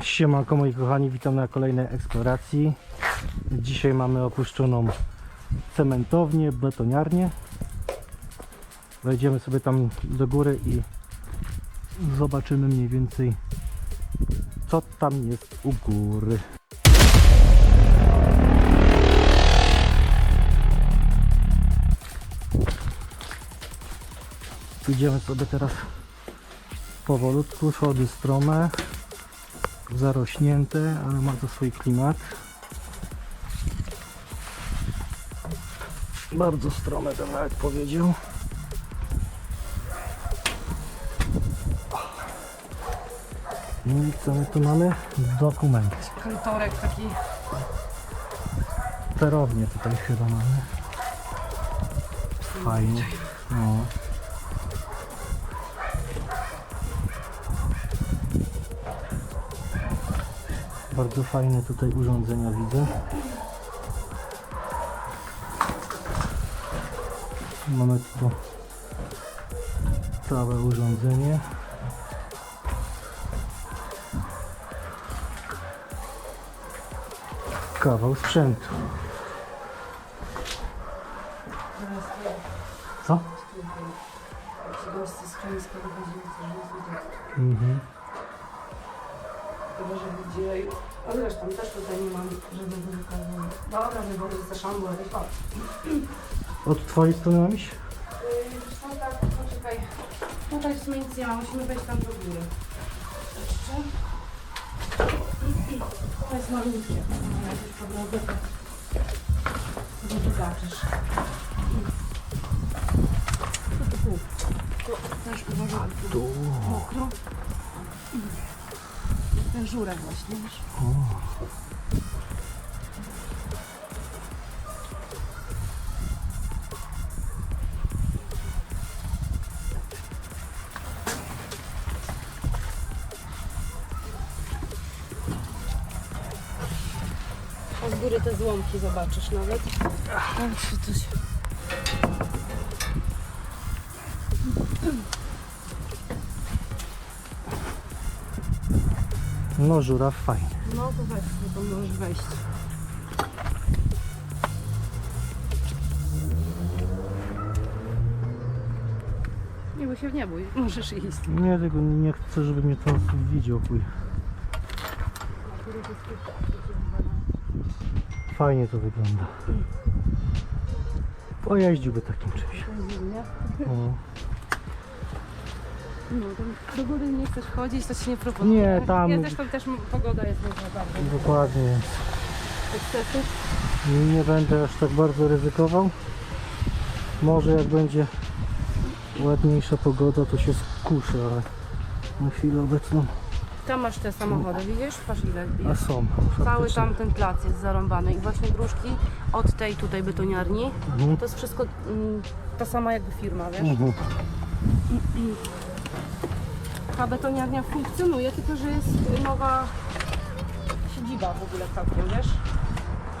Siemanko moi kochani, witam na kolejnej eksploracji. Dzisiaj mamy opuszczoną cementownię, betoniarnię. Wejdziemy sobie tam do góry i zobaczymy mniej więcej co tam jest u góry. Idziemy sobie teraz powolutku, schody strome, zarośnięte, ale ma to swój klimat. Bardzo strome bym nawet powiedział. No i co my tu mamy? Dokument. Kantorek taki. Sterownię tutaj chyba mamy. Fajnie. No. Bardzo fajne tutaj urządzenia widzę. Mamy tu całe urządzenie. Kawał sprzętu. Co? Mhm. Chyba, że widzieli. Ale wiesz, tam też tutaj nie mam żadnego wykazu. Dobra, wybory ze szambu, jakieś pan. Od twojej strony mam iść? Wiesz co, tak, poczekaj. Tutaj w sumie nic nie ma, musimy wejść tam do góry. Jeszcze? To jest malutkie. Jakieś po drodze, to zobaczysz. Tu. Tu też uważaj, tu mokro. Ten żurek właśnie? A z góry te złomki zobaczysz nawet. Nawet się coś... No żuraw fajnie. No to weź, no to możesz wejść. Nie bój się, nie bój, możesz iść. Nie, tego nie chcę, żeby mnie to widział chuj. Fajnie to wygląda. Pojeździłby takim czymś. O. No, to do góry nie chcesz chodzić, to ci nie proponuję. Nie, tam- Ja zresztą też m- pogoda jest za bardzo. Dokładnie. Ekscesów. Nie będę aż tak bardzo ryzykował. Może jak będzie ładniejsza pogoda, to się skuszę, ale na chwilę obecną. Tam masz te samochody, widzisz? Patrz ile A jest. są. Cały faktycznie. tamten plac jest zarąbany i właśnie dróżki od tej tutaj betoniarni. Mhm. To jest wszystko mm, ta sama jakby firma, wiesz? Mhm. Ta betoniarnia funkcjonuje, tylko że jest nowa siedziba w ogóle całkiem, wiesz?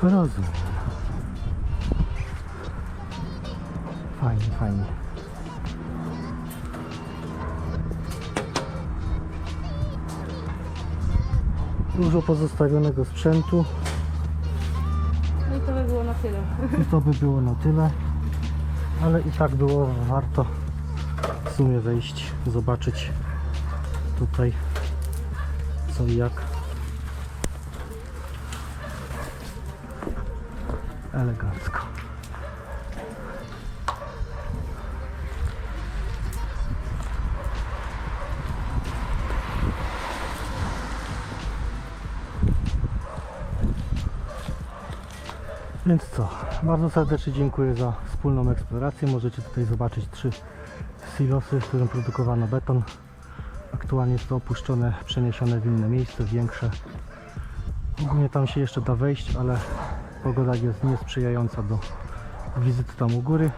Rozumiem. Fajnie, fajnie. Dużo pozostawionego sprzętu No i to by było na tyle. i to by było na tyle. Ale i tak było warto w sumie wejść, zobaczyć tutaj co i jak. Elegancko. Więc co, bardzo serdecznie dziękuję za wspólną eksplorację. Możecie tutaj zobaczyć trzy silosy, w którym produkowano beton. Aktualnie jest to opuszczone, przeniesione w inne miejsce, większe. Ogólnie tam się jeszcze da wejść, ale pogoda jest niesprzyjająca do wizyty tam u góry.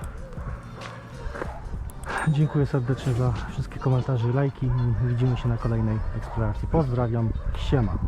Dziękuję serdecznie za wszystkie komentarze lajki widzimy się na kolejnej eksploracji. Pozdrawiam, siema.